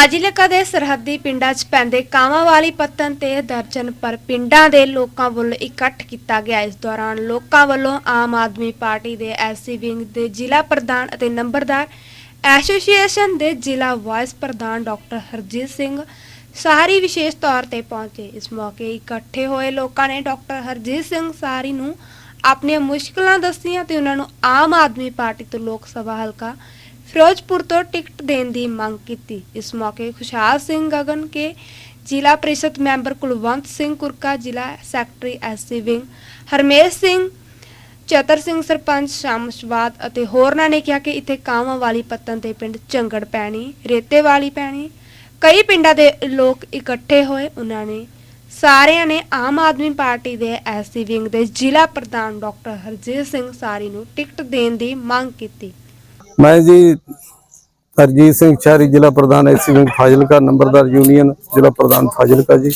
ਫਾਜ਼ਿਲਕਾ ਦੇ ਸਰਹੱਦੀ ਪਿੰਡਾਂ 'ਚ ਪੈਂਦੇ ਕਾਵਾਂ ਵਾਲੀ ਪੱਤਨ ਤੇ ਦਰਜਨ ਪਰ ਪਿੰਡਾਂ ਦੇ ਲੋਕਾਂ ਵੱਲੋਂ ਇਕੱਠ ਕੀਤਾ ਗਿਆ। ਇਸ ਦੌਰਾਨ ਲੋਕਾਂ ਵੱਲੋਂ ਆਮ ਆਦਮੀ ਪਾਰਟੀ ਦੇ ਐਸਸੀ ਵਿੰਗ ਦੇ ਜ਼ਿਲ੍ਹਾ ਪ੍ਰਧਾਨ ਅਤੇ ਨੰਬਰਦਾਰ, ਐਸੋਸੀਏਸ਼ਨ ਦੇ ਜ਼ਿਲ੍ਹਾ ਵਾਈਸ ਪ੍ਰਧਾਨ ਡਾਕਟਰ ਹਰਜੀਤ ਸਿੰਘ ਸਾਰੀ ਵਿਸ਼ੇਸ਼ ਤੌਰ ਤੇ ਪਹੁੰਚੇ। ਇਸ ਮੌਕੇ ਇਕੱਠੇ ਹੋਏ ਲੋਕਾਂ ਨੇ ਡਾਕਟਰ ਹਰਜੀਤ ਸਿੰਘ ਸਾਰੀ ਨੂੰ ਆਪਣੀਆਂ ਮੁਸ਼ਕਲਾਂ ਦੱਸੀਆਂ ਤੇ ਉਹਨਾਂ ਨੂੰ ਆਮ ਆਦਮੀ ਪਾਰਟੀ ਤੋਂ ਲੋਕ ਸਭਾ ਹਲਕਾ ਫਿਰੋਜ਼ਪੁਰ ਤੋਂ ਟਿਕਟ ਦੇਣ ਦੀ ਮੰਗ ਕੀਤੀ। ਇਸ ਮੌਕੇ ਖੁਸ਼ਹਾਲ ਸਿੰਘ ਗਗਨ ਕੇ ਜ਼ਿਲ੍ਹਾ ਪ੍ਰੀਸ਼ਦ ਮੈਂਬਰ ਕੁਲਵੰਤ ਸਿੰਘ ਕੁਰਕਾ, ਜ਼ਿਲ੍ਹਾ secretary SC wing, Harmesh Singh, Chatar Singh sarpanch Shamshabad ਅਤੇ ਹੋਰਨਾਂ ਨੇ ਕਿਹਾ ਕਿ ਇੱਥੇ ਕਾਵਾਂ ਵਾਲੀ ਪੱਤਨ ਦੇ ਪਿੰਡ ਝੰਗੜ ਪੈਣੀ, ਰੇਤੇ ਵਾਲੀ ਪੈਣੀ। ਕਈ ਪਿੰਡਾਂ ਦੇ ਲੋਕ ਇਕੱਠੇ ਹੋਏ, ਉਹਨਾਂ ਨੇ ਸਾਰਿਆਂ ਨੇ ਆਮ ਆਦਮੀ ਪਾਰਟੀ ਦੇ ਐਸਸੀ ਵਿੰਗ ਦੇ ਜ਼ਿਲ੍ਹਾ ਪ੍ਰਧਾਨ ਡਾਕਟਰ ਹਰਜੀਤ ਸਿੰਘ ਸਾਰੀ ਨੂੰ ਟਿਕਟ ਦੇਣ ਦੀ ਮੰਗ ਕੀਤੀ। ਮੈਂ ਜੀ ਹਰਜੀਤ ਸਿੰਘ ਸ਼ਹਿਰੀ ਜ਼ਿਲ੍ਹਾ ਪ੍ਰਧਾਨ ਐਸੀ ਵਿੰਗ ਫਾਜ਼ਿਲਕਾ, ਨੰਬਰਦਾਰ ਯੂਨੀਅਨ ਜ਼ਿਲ੍ਹਾ ਪ੍ਰਧਾਨ ਫਾਜ਼ਿਲਕਾ ਜੀ।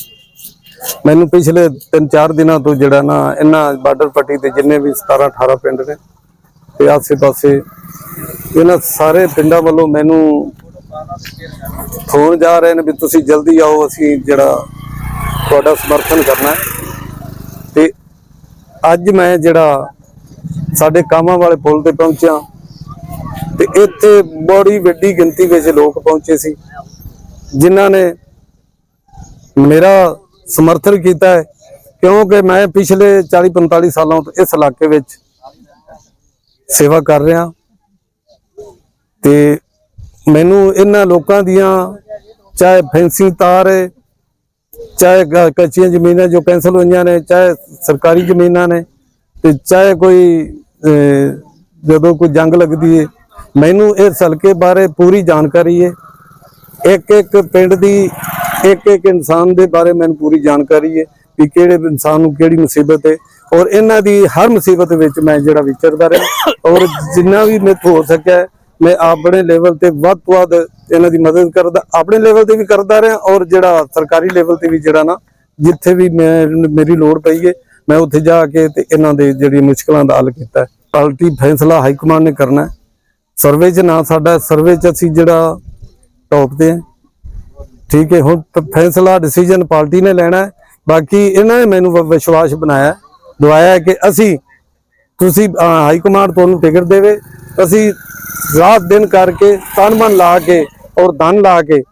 ਮੈਨੂੰ ਪਿਛਲੇ 3-4 ਦਿਨਾਂ ਤੋਂ ਜਿਹੜਾ ਨਾ ਇਹਨਾਂ ਬਾਰਡਰ ਪੱਟੀ ਤੇ ਜਿੰਨੇ ਵੀ 17-18 ਪਿੰਡ ਨੇ ਤੇ ਆਸੇ-ਪਾਸੇ ਇਹਨਾਂ ਸਾਰੇ ਪਿੰਡਾਂ ਵੱਲੋਂ ਮੈਨੂੰ ਫੋਨ ਜਾ ਰਹੇ ਨੇ ਵੀ ਤੁਸੀਂ ਜਲਦੀ ਆਓ, ਅਸੀਂ ਜਿਹੜਾ ਤੁਹਾਡਾ ਸਮਰਥਨ ਕਰਨਾ ਹੈ। ਤੇ ਅੱਜ ਮੈਂ ਜਿਹੜਾ ਸਾਡੇ ਕਾਮਾਂ ਵਾਲੇ ਪੁਲ ਤੇ ਪਹੁੰਚਿਆ ਇੱਥੇ ਬੜੀ ਵੱਡੀ ਗਿਣਤੀ ਵਿੱਚ ਲੋਕ ਪਹੁੰਚੇ ਸੀ, ਜਿਨ੍ਹਾਂ ਨੇ ਮੇਰਾ ਸਮਰਥਨ ਕੀਤਾ ਹੈ, ਕਿਉਂਕਿ ਮੈਂ ਪਿਛਲੇ 40 45 ਸਾਲਾਂ ਤੋਂ ਇਸ ਇਲਾਕੇ ਵਿੱਚ ਸੇਵਾ ਕਰ ਰਿਹਾ। ਤੇ ਮੈਨੂੰ ਇਹਨਾਂ ਲੋਕਾਂ ਦੀਆਂ, ਚਾਹੇ ਫੈਂਸਿੰਗ ਤਾਰ ਹੈ, ਚਾਹੇ ਕੱਚੀਆਂ ਜ਼ਮੀਨਾਂ ਜੋ ਕੈਂਸਲ ਹੋਈਆਂ ਨੇ, ਚਾਹੇ ਸਰਕਾਰੀ ਜ਼ਮੀਨਾਂ ਨੇ, ਤੇ ਚਾਹੇ ਕੋਈ ਜਦੋਂ ਕੋਈ ਜੰਗ ਲੱਗਦੀ ਹੈ ਮੈਨੂੰ ਇਸ ਹਲਕੇ ਬਾਰੇ ਪੂਰੀ ਜਾਣਕਾਰੀ ਹੈ। ਇੱਕ ਇੱਕ ਪਿੰਡ ਦੀ, ਇੱਕ ਇੱਕ ਇਨਸਾਨ ਦੇ ਬਾਰੇ ਮੈਨੂੰ ਪੂਰੀ ਜਾਣਕਾਰੀ ਹੈ ਕਿ ਕਿਹੜੇ ਇਨਸਾਨ ਨੂੰ ਕਿਹੜੀ ਮੁਸੀਬਤ ਹੈ। ਔਰ ਇਹਨਾਂ ਦੀ ਹਰ ਮੁਸੀਬਤ ਵਿੱਚ ਮੈਂ ਜਿਹੜਾ ਵਿਚਰਦਾ ਰਿਹਾ। ਔਰ ਜਿੰਨਾ ਵੀ ਮੇਰੇ ਹੋ ਸਕਿਆ, ਮੈਂ ਆਪਣੇ ਲੈਵਲ ਤੇ ਵੱਧ ਤੋਂ ਵੱਧ ਇਹਨਾਂ ਦੀ ਮਦਦ ਕਰਦਾ, ਆਪਣੇ ਲੈਵਲ ਤੇ ਵੀ ਕਰਦਾ ਰਿਹਾ। ਔਰ ਜਿਹੜਾ ਸਰਕਾਰੀ ਲੈਵਲ ਤੇ ਵੀ ਜਿਹੜਾ ਨਾ, ਜਿੱਥੇ ਵੀ ਮੈਂ ਮੇਰੀ ਲੋੜ ਪਈ ਹੈ, ਮੈਂ ਉੱਥੇ ਜਾ ਕੇ ਤੇ ਇਹਨਾਂ ਦੇ ਜਿਹੜੀ ਮੁਸ਼ਕਲਾਂ ਦਾ ਹੱਲ ਕੀਤਾ। ਪਾਰਟੀ ਫੈਸਲਾ ਹਾਈ ਕਮਾਂਡ ਨੇ ਕਰਨਾ ਸਰਵੇ 'ਚ ਨਾ, ਸਾਡਾ ਸਰਵੇ 'ਚ ਅਸੀਂ ਜਿਹੜਾ ਟੌਪ ਤੇ ਹੈ। ਠੀਕ ਹੈ, ਹੁਣ ਫੈਸਲਾ ਡਿਸੀਜਨ ਪਾਰਟੀ ਨੇ ਲੈਣਾ ਬਾਕੀ ਇਹਨਾਂ ਨੇ ਮੈਨੂੰ ਵਿਸ਼ਵਾਸ ਬਣਾਇਆ ਦਵਾਇਆ ਕਿ ਅਸੀਂ, ਤੁਸੀਂ ਹਾਈ ਕਮਾਂਡ ਤੁਹਾਨੂੰ ਟਿਕਟ ਦੇਵੇ। ਅਸੀਂ ਰਾਤ ਦਿਨ ਕਰਕੇ ਤਨ ਮਨ ਲਾ ਕੇ ਔਰ ਧਨ ਲਾ ਕੇ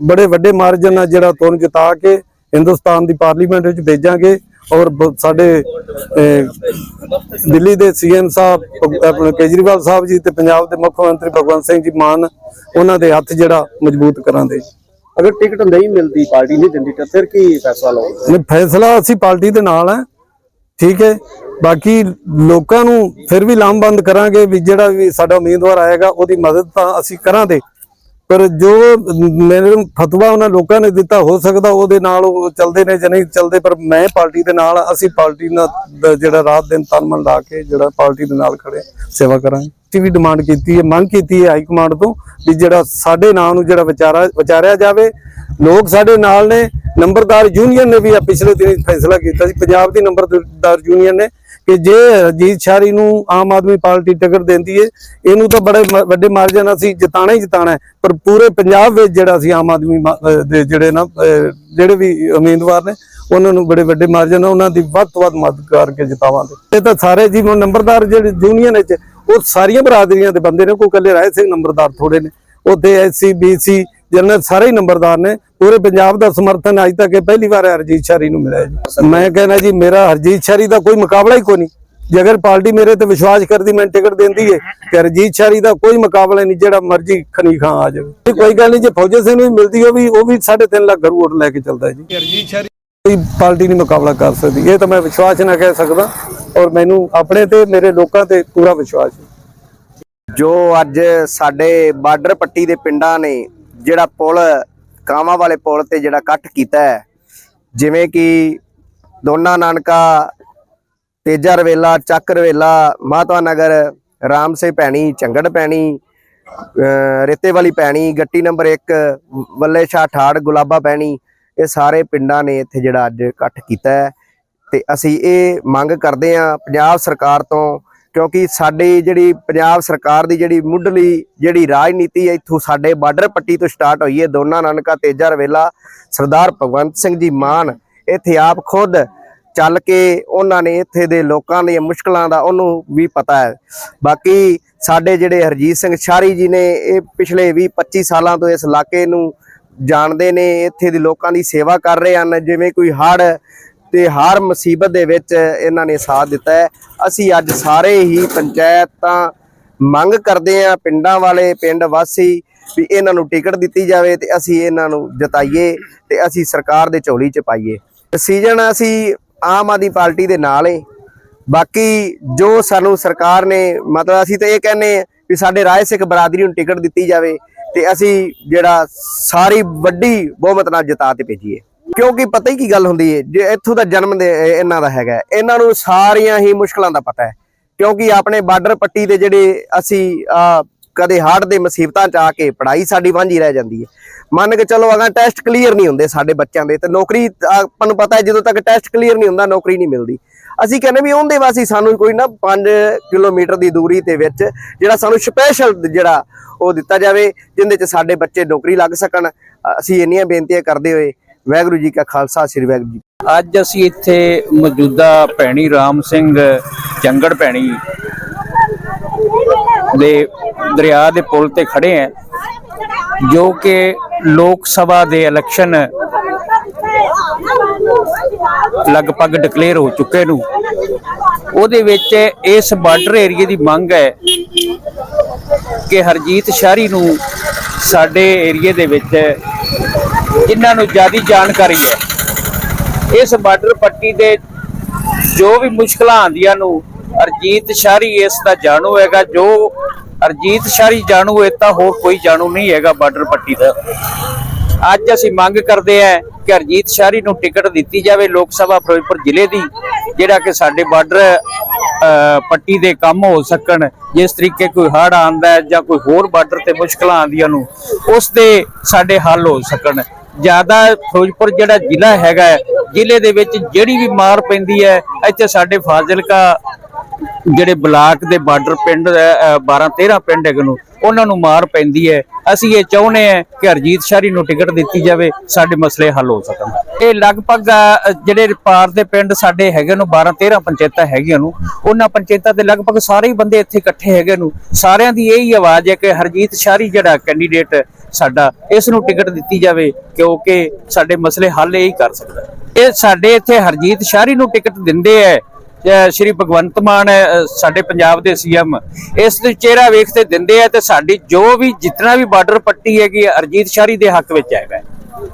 ਬੜੇ ਵੱਡੇ ਮਾਰਜਨ ਨਾਲ ਜਿਹੜਾ ਤੁਹਾਨੂੰ ਜਿਤਾ ਕੇ ਹਿੰਦੁਸਤਾਨ ਦੀ ਪਾਰਲੀਮੈਂਟ ਵਿੱਚ ਭੇਜਾਂਗੇ। ਔਰ ਸਾਡੇ ਦਿੱਲੀ ਦੇ ਸੀਐਮ ਸਾਹਿਬ ਆਪਣੇ ਕੇਜਰੀਵਾਲ ਸਾਹਿਬ ਜੀ ਤੇ ਪੰਜਾਬ ਦੇ ਮੁੱਖ ਮੰਤਰੀ ਭਗਵੰਤ ਸਿੰਘ ਜੀ ਮਾਨ ਉਹਨਾਂ ਦੇ ਹੱਥ ਜਿਹੜਾ ਮਜ਼ਬੂਤ ਕਰਾਂਗੇ ਅਗਰ ਟਿਕਟ ਨਹੀਂ ਮਿਲਦੀ ਪਾਰਟੀ ਨਹੀਂ ਦਿੰਦੀ ਤਾਂ ਫਿਰ ਕੀ ਫੈਸਲਾ ਲਓਗੇ? ਨਹੀਂ ਫੈਸਲਾ ਅਸੀਂ ਪਾਰਟੀ ਦੇ ਨਾਲ ਹੈ ਠੀਕ ਹੈ। ਬਾਕੀ ਲੋਕਾਂ ਨੂੰ ਫਿਰ ਵੀ ਲਾਮਬੰਦ ਕਰਾਂਗੇ ਵੀ ਜਿਹੜਾ ਵੀ ਸਾਡਾ ਉਮੀਦਵਾਰ ਆਏਗਾ ਉਹਦੀ ਮਦਦ ਤਾਂ ਅਸੀਂ ਕਰਾਂਗੇ। ਪਰ ਜੋ ਮੇਰੇ ਫਤਵਾ ਉਹਨਾਂ ਲੋਕਾਂ ਨੇ ਦਿੱਤਾ, ਹੋ ਸਕਦਾ ਉਹਦੇ ਨਾਲ ਉਹ ਚੱਲਦੇ ਨੇ ਜਾਂ ਨਹੀਂ ਚੱਲਦੇ, ਪਰ ਮੈਂ ਪਾਰਟੀ ਦੇ ਨਾਲ, ਅਸੀਂ ਪਾਰਟੀ ਨਾਲ ਜਿਹੜਾ ਰਾਤ ਦਿਨ ਤਨ ਮਨ ਲਾ ਕੇ ਜਿਹੜਾ ਪਾਰਟੀ ਦੇ ਨਾਲ ਖੜੇ ਸੇਵਾ ਕਰਾਂਗੇ। ਅਸੀਂ ਵੀ ਡਿਮਾਂਡ ਕੀਤੀ ਹੈ, ਮੰਗ ਕੀਤੀ ਹੈ ਹਾਈ ਕਮਾਂਡ ਤੋਂ ਵੀ ਜਿਹੜਾ ਸਾਡੇ ਨਾਂ ਨੂੰ ਜਿਹੜਾ ਵਿਚਾਰਾ, ਵਿਚਾਰਿਆ ਜਾਵੇ ਲੋਕ ਸਾਡੇ ਨਾਲ ਨੇ, ਨੰਬਰਦਾਰ ਯੂਨੀਅਨ ਨੇ ਵੀ ਆ, ਪਿਛਲੇ ਦਿਨ ਫੈਸਲਾ ਕੀਤਾ ਸੀ। ਪੰਜਾਬ ਦੀ ਨੰਬਰਦਾਰ ਯੂਨੀਅਨ ਨੇ ਕਿ ਜੇ ਰਜੀਤ ਸ਼ਾਰੀ ਨੂੰ ਆਮ ਆਦਮੀ ਪਾਰਟੀ ਟਿਕਟ ਦਿੰਦੀ ਏ, ਇਹਨੂੰ ਤਾਂ ਬੜੇ ਵੱਡੇ ਮਾਰਜਨ ਅਸੀਂ ਜਿਤਾਣਾ ਹੀ ਜਿਤਾਣਾ ਪਰ ਪੂਰੇ ਪੰਜਾਬ ਵਿੱਚ ਜਿਹੜਾ ਅਸੀਂ ਆਮ ਆਦਮੀ ਦੇ ਜਿਹੜੇ ਨਾ ਜਿਹੜੇ ਵੀ ਉਮੀਦਵਾਰ ਨੇ, ਉਹਨਾਂ ਨੂੰ ਬੜੇ ਵੱਡੇ ਮਾਰਜਨ ਨਾਲ ਉਹਨਾਂ ਦੀ ਵੱਧ ਤੋਂ ਵੱਧ ਮਦਦ ਕਰਕੇ ਜਿਤਾਵਾਂਗੇ। ਇਹ ਤਾਂ ਸਾਰੇ ਜੀ ਹੁਣ ਨੰਬਰਦਾਰ ਜਿਹੜੇ ਯੂਨੀਅਨ ਵਿੱਚ, ਉਹ ਸਾਰੀਆਂ ਬਰਾਦਰੀਆਂ ਦੇ ਬੰਦੇ ਨੇ ਕੋਈ ਇਕੱਲੇ ਰਾਏ ਸਿੰਘ ਨੰਬਰਦਾਰ ਥੋੜੇ ਨੇ। ਉੱਥੇ ਐਸਸੀ ਬੀਸੀ ਜਨਰਲ ਸਾਰੇ ਹੀ ਨੰਬਰਦਾਰ ਨੇ। ਪੂਰੇ ਪੰਜਾਬ ਦਾ ਸਮਰਥਨ ਅੱਜ ਤੱਕ ਇਹ ਪਹਿਲੀ ਵਾਰ ਹਰਜੀਤ ਸ਼ਾਰੀ ਨੂੰ ਮਿਲਿਆ ਜੀ। ਮੈਂ ਕਹਿੰਦਾ ਜੀ ਮੇਰਾ ਹਰਜੀਤ ਸ਼ਾਰੀ ਦਾ ਕੋਈ ਮੁਕਾਬਲਾ ਹੀ ਕੋਈ ਨਹੀਂ। ਜੇ ਅਗਰ ਪਾਰਟੀ ਮੇਰੇ ਤੇ ਵਿਸ਼ਵਾਸ ਕਰਦੀ ਮੈਂ ਟਿਕਟ ਦਿੰਦੀ ਏ ਤੇ ਹਰਜੀਤ ਸ਼ਾਰੀ ਦਾ ਕੋਈ ਮੁਕਾਬਲਾ ਨਹੀਂ ਜਿਹੜਾ ਮਰਜ਼ੀ ਖਨੀ ਖਾਂ ਆ ਜਾਵੇ। ਕੋਈ ਗੱਲ ਨਹੀਂ ਜੇ ਫੌਜੀ ਸਿੰਘ ਨੂੰ ਮਿਲਦੀ ਉਹ ਵੀ ਉਹ ਵੀ 3.5 ਲੱਖ ਵੋਟ ਲੈ ਕੇ ਚੱਲਦਾ ਜੀ। ਹਰਜੀਤ ਸ਼ਾਰੀ ਕੋਈ ਪਾਰਟੀ ਨਹੀਂ ਮੁਕਾਬਲਾ ਕਰ ਸਕਦੀ। ਇਹ ਤਾਂ ਮੈਂ ਵਿਸ਼ਵਾਸ ਨਾਲ ਕਹਿ ਸਕਦਾ ਔਰ ਮੈਨੂੰ ਆਪਣੇ ਤੇ ਮੇਰੇ ਲੋਕਾਂ ਤੇ ਪੂਰਾ ਵਿਸ਼ਵਾਸ ਹੈ। ਜੋ ਅੱਜ ਸਾਡੇ ਬਾਰਡਰ ਪੱਟੀ ਦੇ ਪਿੰਡਾਂ ਨੇ ਜਿਹੜਾ ਪੁਲ ਕਾਵਾਂ ਵਾਲੇ ਪੁਲ ਤੇ ਜਿਹੜਾ ਇਕੱਠ ਕੀਤਾ ਹੈ, ਜਿਵੇਂ ਕਿ ਦੋਨਾ ਨਾਨਕਾ, ਤੇਜਾ ਰਵੇਲਾ, ਚੱਕ ਰਵੇਲਾ ਮਾਤਵਾ ਨਗਰ ਰਾਮ ਸੇ ਭੈਣੀ ਝੰਗੜ ਪੈਣੀ ਰੇਤੇ ਵਾਲੀ ਪੈਣੀ, ਗੱਟੀ ਨੰਬਰ 1 ਵੱਲੇ ਸ਼ਾਹ ਠਾੜ, ਗੁਲਾਬਾ ਪੈਣੀ, ਇਹ ਸਾਰੇ ਪਿੰਡਾਂ ਨੇ ਇੱਥੇ ਜਿਹੜਾ ਅੱਜ ਇਕੱਠ ਕੀਤਾ ਹੈ। ਤੇ ਅਸੀਂ ਇਹ ਮੰਗ ਕਰਦੇ ਹਾਂ, ਪੰਜਾਬ ਸਰਕਾਰ ਤੋਂ ਕਿਉਂਕਿ ਸਾਡੀ ਜਿਹੜੀ ਪੰਜਾਬ ਸਰਕਾਰ ਦੀ ਜਿਹੜੀ ਮੁੱਢਲੀ ਜਿਹੜੀ ਰਾਜਨੀਤੀ ਹੈ, ਇੱਥੋਂ ਸਾਡੇ ਬਾਰਡਰ ਪੱਟੀ ਤੋਂ ਸਟਾਰਟ ਹੋਈ ਹੈ, ਦੋਨਾ ਨਾਨਕਾ ਤੇਜਾ ਰਵੇਲਾ, ਸਰਦਾਰ ਭਗਵੰਤ ਸਿੰਘ ਜੀ ਮਾਨ, ਇੱਥੇ ਆਪ ਖੁਦ ਚੱਲ ਕੇ ਉਹਨਾਂ ਨੇ ਇੱਥੇ ਦੇ ਲੋਕਾਂ ਦੀਆਂ ਮੁਸ਼ਕਲਾਂ ਦਾ ਉਹਨੂੰ ਵੀ ਪਤਾ ਹੈ। ਬਾਕੀ ਸਾਡੇ ਜਿਹੜੇ ਹਰਜੀਤ ਸਿੰਘ ਸ਼ਾਰੀ ਜੀ ਨੇ, ਇਹ ਪਿਛਲੇ 20 25 ਸਾਲਾਂ ਤੋਂ ਇਸ ਇਲਾਕੇ ਨੂੰ ਜਾਣਦੇ ਨੇ, ਇੱਥੇ ਦੇ ਲੋਕਾਂ ਦੀ ਸੇਵਾ ਕਰ ਰਹੇ ਹਨ, ਜਿਵੇਂ ਕੋਈ ਹੜ ਤੇ ਹਰ ਮੁਸੀਬਤ ਦੇ ਵਿੱਚ ਇਹਨਾਂ ਨੇ ਸਾਥ ਦਿੱਤਾ ਹੈ। ਅਸੀਂ ਅੱਜ ਸਾਰੇ ਹੀ ਪੰਚਾਇਤਾਂ ਮੰਗ ਕਰਦੇ ਆ ਪਿੰਡਾਂ ਵਾਲੇ, ਪਿੰਡ ਵਾਸੀ ਵੀ ਇਹਨਾਂ ਨੂੰ ਟਿਕਟ ਦਿੱਤੀ ਜਾਵੇ ਤੇ ਅਸੀਂ ਇਹਨਾਂ ਨੂੰ ਜਿਤਾਈਏ ਤੇ ਅਸੀਂ ਸਰਕਾਰ ਦੇ ਝੋਲੀ 'ਚ ਪਾਈਏ। ਡਿਸੀਜਨ ਅਸੀਂ ਆਮ ਆਦਮੀ ਪਾਰਟੀ ਦੇ ਨਾਲ ਏ। ਬਾਕੀ ਜੋ ਸਾਨੂੰ ਸਰਕਾਰ ਨੇ ਮਤਲਬ ਅਸੀਂ ਤਾਂ ਇਹ ਕਹਿੰਨੇ ਵੀ ਸਾਡੇ ਰਾਏ ਸਿੱਖ ਬਰਾਦਰੀ ਨੂੰ ਟਿਕਟ ਦਿੱਤੀ ਜਾਵੇ ਤੇ ਅਸੀਂ ਜਿਹੜਾ ਸਾਰੀ ਵੱਡੀ ਬਹੁਮਤ ਨਾਲ ਜਿਤਾ ਤੇ ਭੇਜੀਏ। ਕਿਉਂਕਿ ਪਤਾ ਹੀ ਕੀ ਗੱਲ ਹੁੰਦੀ ਹੈ ਜੇ ਇੱਥੋਂ ਦਾ ਜਨਮ ਇਹਨਾਂ ਦਾ ਹੈਗਾ ਇਹਨਾਂ ਨੂੰ ਸਾਰੀਆਂ ਹੀ ਮੁਸ਼ਕਲਾਂ ਦਾ ਪਤਾ ਹੈ ਕਿਉਂਕਿ ਆਪਣੇ ਬਾਰਡਰ ਪੱਟੀ ਦੇ ਜਿਹੜੇ ਅਸੀਂ ਕਦੇ ਹਾਰਟ ਦੇ ਮੁਸੀਬਤਾਂ ਚ ਆ ਕੇ ਪੜ੍ਹਾਈ ਸਾਡੀ ਵਾਂਝੀ ਰਹਿ ਜਾਂਦੀ ਹੈ ਮੰਨ ਕੇ ਚਲੋ ਅਗਰ ਟੈਸਟ ਕਲੀਅਰ ਨਹੀਂ ਹੁੰਦੇ ਸਾਡੇ ਬੱਚਿਆਂ ਦੇ, ਤੇ ਨੌਕਰੀ ਆਪਾਂ ਨੂੰ ਪਤਾ ਹੈ ਜਦੋਂ ਤੱਕ ਟੈਸਟ ਕਲੀਅਰ ਨਹੀਂ ਹੁੰਦਾ, ਨੌਕਰੀ ਨਹੀਂ ਮਿਲਦੀ। ਅਸੀਂ ਕਹਿੰਦੇ ਵੀ ਉਹਦੇ ਵਾਸੀ ਸਾਨੂੰ ਕੋਈ ਨਾ 5 ਕਿਲੋਮੀਟਰ ਦੀ ਦੂਰੀ ਦੇ ਵਿੱਚ ਜਿਹੜਾ ਸਾਨੂੰ ਸਪੈਸ਼ਲ ਜਿਹੜਾ ਉਹ ਦਿੱਤਾ ਜਾਵੇ, ਜਿੰਦੇ ਚ ਸਾਡੇ ਬੱਚੇ ਨੌਕਰੀ ਲੱਗ ਸਕਣ। ਅਸੀਂ ਇੰਨੀਆਂ ਬੇਨਤੀਆਂ ਕਰਦੇ ਹੋਏ ਵਾਹਿਗੁਰੂ ਜੀ ਕਾ ਖਾਲਸਾ, ਸ੍ਰੀ ਵਾਹਿਗੁਰੂ ਜੀ ਅੱਜ ਅਸੀਂ ਇੱਥੇ ਮੌਜੂਦਾ ਭੈਣੀ ਰਾਮ ਸਿੰਘ ਜੰਗੜ ਭੈਣੀ ਦੇ ਦਰਿਆ ਦੇ ਪੁਲ ਤੇ ਖੜੇ ਆ ਜੋ ਕਿ ਲੋਕ ਸਭਾ ਦੇ ਇਲੈਕਸ਼ਨ ਲਗਭਗ ਡਿਕਲੇਅਰ ਹੋ ਚੁੱਕੇ ਨੂੰ। ਉਹਦੇ ਵਿੱਚ ਇਸ ਬਾਰਡਰ ਏਰੀਏ ਦੀ ਮੰਗ ਹੈ ਕਿ ਹਰਜੀਤ ਸ਼ਾਹਰੀ ਨੂੰ ਸਾਡੇ ਏਰੀਏ ਦੇ ਵਿੱਚ ਜਿਨ੍ਹਾਂ ਨੂੰ ਜ਼ਿਆਦਾ ਜਾਣਕਾਰੀ ਹੈ। ਇਸ ਬਾਰਡਰ ਪੱਟੀ ਦੇ ਜੋ ਵੀ ਮੁਸ਼ਕਲਾਂ ਆਂਦੀਆਂ ਨੂੰ ਅਰਜੀਤ ਸ਼ਾਹਰੀ ਇਸ ਦਾ ਜਾਣੂ ਹੈਗਾ। ਜੋ ਅਰਜੀਤ ਸ਼ਾਹਰੀ ਜਾਣੂ ਹੈ ਤਾਂ ਹੋਰ ਕੋਈ ਜਾਣੂ ਨਹੀਂ ਹੈਗਾ ਬਾਰਡਰ ਪੱਟੀ ਦਾ। ਅੱਜ ਅਸੀਂ ਮੰਗ ਕਰਦੇ ਹਾਂ ਕਿ ਅਰਜੀਤ ਸ਼ਾਹਰੀ ਨੂੰ ਟਿਕਟ ਦਿੱਤੀ ਜਾਵੇ ਲੋਕ ਸਭਾ ਫਿਰੋਜ਼ਪੁਰ ਜ਼ਿਲ੍ਹੇ ਦੀ, ਜਿਹੜਾ ਕਿ ਸਾਡੇ ਬਾਰਡਰ ਪੱਟੀ ਦੇ ਕੰਮ ਹੋ ਸਕਣ। ਜਿਸ ਤਰੀਕੇ ਕੋਈ ਹੜ੍ਹ ਆਂਦਾ ਜਾਂ ਕੋਈ ਹੋਰ ਬਾਰਡਰ ਤੇ ਮੁਸ਼ਕਲਾਂ ਆਂਦੀਆਂ ਨੂੰ, ਉਸ ਦੇ ਸਾਡੇ ਹੱਲ ਹੋ ਸਕਣ। ਜ਼ਿਆਦਾ ਫਿਰੋਜ਼ਪੁਰ ਜਿਹੜਾ ਜ਼ਿਲ੍ਹਾ ਹੈਗਾ ਹੈ, ਜ਼ਿਲ੍ਹੇ ਦੇ ਵਿੱਚ ਜਿਹੜੀ ਵੀ ਮਾਰ ਪੈਂਦੀ ਹੈ ਇੱਥੇ ਸਾਡੇ ਫਾਜ਼ਿਲਕਾ ਜਿਹੜੇ ਬਲਾਕ ਦੇ ਬਾਰਡਰ ਪਿੰਡ 12 13 ਪਿੰਡ ਹੈਗੇ ਨੂੰ ਉਹਨਾਂ ਨੂੰ ਮਾਰ ਪੈਂਦੀ ਹੈ। ਅਸੀਂ ਇਹ ਚਾਹੁੰਦੇ ਹਾਂ ਕਿ ਹਰਜੀਤ ਸ਼ਾਹਰੀ ਨੂੰ ਟਿਕਟ ਦਿੱਤੀ ਜਾਵੇ ਸਾਡੇ ਮਸਲੇ ਹੱਲ ਹੋ ਸਕਣ। ਇਹ ਲਗਭਗ ਜਿਹੜੇ ਪਾਰ ਦੇ ਪਿੰਡ ਸਾਡੇ ਹੈਗੇ ਨੂੰ 12 13 ਪੰਚਾਇਤਾਂ ਹੈਗੀਆਂ ਨੂੰ ਉਹਨਾਂ ਪੰਚਾਇਤਾਂ ਦੇ ਲਗਭਗ ਸਾਰੇ ਹੀ ਬੰਦੇ ਇੱਥੇ ਇਕੱਠੇ ਹੈਗੇ ਨੂੰ। ਸਾਰਿਆਂ ਦੀ ਇਹੀ ਆਵਾਜ਼ ਹੈ ਕਿ ਹਰਜੀਤ ਸ਼ਾਹਰੀ ਜਿਹੜਾ ਕੈਂਡੀਡੇਟ ਸਾਡਾ, ਇਸ ਨੂੰ ਟਿਕਟ ਦਿੱਤੀ ਜਾਵੇ ਕਿਉਂਕਿ ਸਾਡੇ ਮਸਲੇ ਹੱਲ ਇਹ ਹੀ ਕਰ ਸਕਦਾ ਇਹ ਸਾਡੇ ਇੱਥੇ ਹਰਜੀਤ ਸ਼ਾਹਰੀ ਨੂੰ ਟਿਕਟ ਦਿੰਦੇ ਹੈ ਸ਼੍ਰੀ ਭਗਵੰਤ ਮਾਨ ਸਾਡੇ ਪੰਜਾਬ ਦੇ ਸੀਐਮ ਇਸ ਦੇ ਚਿਹਰਾ ਵੇਖਦੇ ਦਿੰਦੇ ਆ ਤੇ ਸਾਡੀ ਜੋ ਵੀ ਜਿੰਨਾ ਵੀ ਬਾਰਡਰ ਪੱਟੀ ਹੈਗੀ ਅਰਜੀਤ ਸ਼ਾਹਰੀ ਦੇ ਹੱਕ ਵਿੱਚ ਹੈਗਾ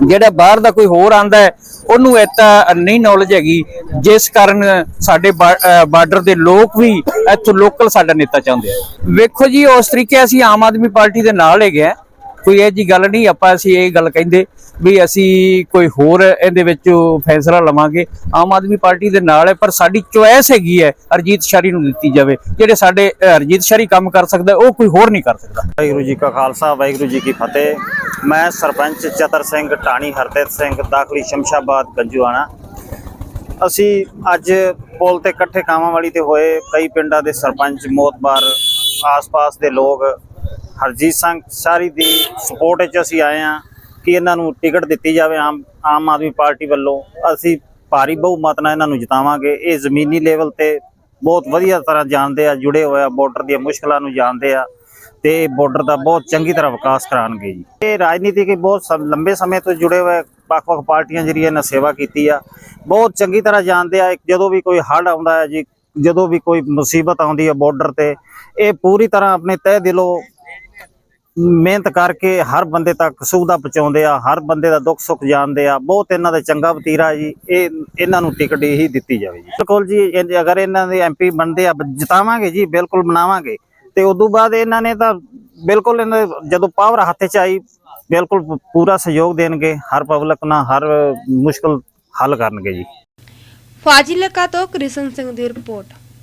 ਜਿਹੜਾ ਬਾਹਰ ਦਾ ਕੋਈ ਹੋਰ ਆਂਦਾ ਹੈ, ਉਹਨੂੰ ਇਤਾ ਨਹੀਂ ਨੌਲੇਜ ਹੈਗੀ, ਜਿਸ ਕਾਰਨ ਸਾਡੇ ਬਾਰਡਰ ਦੇ ਲੋਕ ਵੀ ਇੱਥੋਂ ਲੋਕਲ ਸਾਡਾ ਨੇਤਾ ਚਾਹੁੰਦੇ ਆ। ਵੇਖੋ ਜੀ, ਉਸ ਤਰੀਕੇ ਅਸੀਂ ਆਮ ਆਦਮੀ ਪਾਰਟੀ ਦੇ ਨਾਲ ਹੈਗੇ ਆ। ਕੋਈ ਇਹ ਜੀ ਗੱਲ ਨਹੀਂ, ਆਪਾਂ ਅਸੀਂ ਇਹ ਗੱਲ ਕਹਿੰਦੇ ਵੀ ਅਸੀਂ ਕੋਈ ਹੋਰ ਇਹਦੇ ਵਿੱਚ ਫੈਸਲਾ ਲਵਾਂਗੇ। ਆਮ ਆਦਮੀ ਪਾਰਟੀ ਦੇ ਨਾਲ ਹੈ, ਪਰ ਸਾਡੀ ਚੁਆਇਸ ਹੈਗੀ ਹੈ ਅਰਜੀਤ ਸ਼ਾਰੀ ਨੂੰ ਦਿੱਤੀ ਜਾਵੇ। ਜਿਹੜੇ ਸਾਡੇ ਅਰਜੀਤ ਸ਼ਾਰੀ ਕੰਮ ਕਰ ਸਕਦਾ, ਉਹ ਕੋਈ ਹੋਰ ਨਹੀਂ ਕਰ ਸਕਦਾ। ਵਾਹਿਗੁਰੂ ਜੀ ਕਾ ਖਾਲਸਾ, ਵਾਹਿਗੁਰੂ ਜੀ ਕੀ ਫਤਿਹ। ਮੈਂ ਸਰਪੰਚ ਚਤਰ ਸਿੰਘ ਟਾਣੀ ਹਰਦੇਵ ਸਿੰਘ ਦਾਖਲੀ, ਸ਼ਮਸ਼ਾਬਾਦ, ਗੰਜੂਆਣਾ। ਅਸੀਂ ਅੱਜ ਪੁਲ ਤੇ ਇਕੱਠੇ ਕਾਵਾਂ ਵਾਲੀ ਤੇ ਹੋਏ। ਕਈ ਪਿੰਡਾਂ ਦੇ ਸਰਪੰਚ, ਮੋਤਬਾਰ, ਆਸ-ਪਾਸ ਦੇ ਲੋਕ ਹਰਜੀਤ ਸਿੰਘ ਸਾਰੀ ਦੀ ਸਪੋਰਟ ਵਿੱਚ ਅਸੀਂ ਆਏ ਆ ਕਿ ਇਹਨਾਂ ਨੂੰ ਟਿਕਟ ਦਿੱਤੀ ਜਾਵੇ ਆਮ ਆਮ ਆਦਮੀ ਪਾਰਟੀ ਵੱਲੋਂ। ਅਸੀਂ ਭਾਰੀ ਬਹੁਮਤ ਨਾਲ ਇਹਨਾਂ ਨੂੰ ਜਿਤਾਵਾਂਗੇ। ਇਹ ਜ਼ਮੀਨੀ ਲੈਵਲ ਤੇ ਬਹੁਤ ਵਧੀਆ ਤਰ੍ਹਾਂ ਜਾਣਦੇ ਆ, ਜੁੜੇ ਹੋਏ ਆ ਬਾਰਡਰ ਦੀਆਂ ਮੁਸ਼ਕਲਾਂ ਨੂੰ ਜਾਣਦੇ ਆ ਤੇ ਬਾਰਡਰ ਦਾ ਬਹੁਤ ਚੰਗੀ ਤਰ੍ਹਾਂ ਵਿਕਾਸ ਕਰਾਉਣਗੇ ਜੀ। ਇਹ ਰਾਜਨੀਤੀ ਕੇ ਬਹੁਤ ਲੰਬੇ ਸਮੇਂ ਤੋਂ ਜੁੜੇ ਹੋਏ ਵੱਖ-ਵੱਖ ਪਾਰਟੀਆਂ ਜਿਹੜੀਆਂ ਇਹਨਾਂ ਸੇਵਾ ਕੀਤੀ ਆ, ਬਹੁਤ ਚੰਗੀ ਤਰ੍ਹਾਂ ਜਾਣਦੇ ਆ। ਜਦੋਂ ਵੀ ਕੋਈ ਹੜ੍ਹ ਆਉਂਦਾ ਹੈ ਜੀ, ਜਦੋਂ ਵੀ ਕੋਈ ਮੁਸੀਬਤ ਆਉਂਦੀ ਹੈ ਬਾਰਡਰ ਤੇ, ਇਹ ਪੂਰੀ ਤਰ੍ਹਾਂ ਆਪਣੇ ਤਹਿ ਦਿਲੋਂ ਮਿਹਨਤ ਕਰਕੇ ਹਰ ਬੰਦੇ ਤੱਕ ਸੁਵਿਧਾ ਪਹੁੰਚਾਉਂਦੇ ਆ, ਹਰ ਬੰਦੇ ਦਾ ਦੁੱਖ ਸੁੱਖ ਜਾਣਦੇ ਆ, ਬਹੁਤ ਇਹਨਾਂ ਦਾ ਚੰਗਾ ਵਤੀਰਾ ਜੀ, ਇਹ ਇਹਨਾਂ ਨੂੰ ਟਿਕਟ ਹੀ ਦਿੱਤੀ ਜਾਵੇ ਜੀ। ਬਿਲਕੁਲ ਜੀ ਅਗਰ ਇਹਨਾਂ ਦੇ ਐਮਪੀ ਬਣਦੇ ਆ, ਜਿਤਾਵਾਂਗੇ ਜੀ, ਬਿਲਕੁਲ ਬਣਾਵਾਂਗੇ। ਤੇ ਉਦੋਂ ਬਾਅਦ ਇਹਨਾਂ ਨੇ ਤਾਂ ਬਿਲਕੁਲ ਇਹਨਾਂ ਜਦੋਂ ਪਾਵਰ ਹੱਥ 'ਚ ਆਈ, ਬਿਲਕੁਲ ਪੂਰਾ ਸਹਿਯੋਗ ਦੇਣਗੇ, ਹਰ ਪਬਲਿਕ ਨਾਲ ਹਰ ਮੁਸ਼ਕਲ ਹੱਲ ਕਰਨਗੇ ਜੀ। ਫਾਜ਼ਿਲਕਾ ਤੋਂ ਕ੍ਰਿਸ਼ਨ ਸਿੰਘ ਦੀ ਰਿਪੋਰਟ।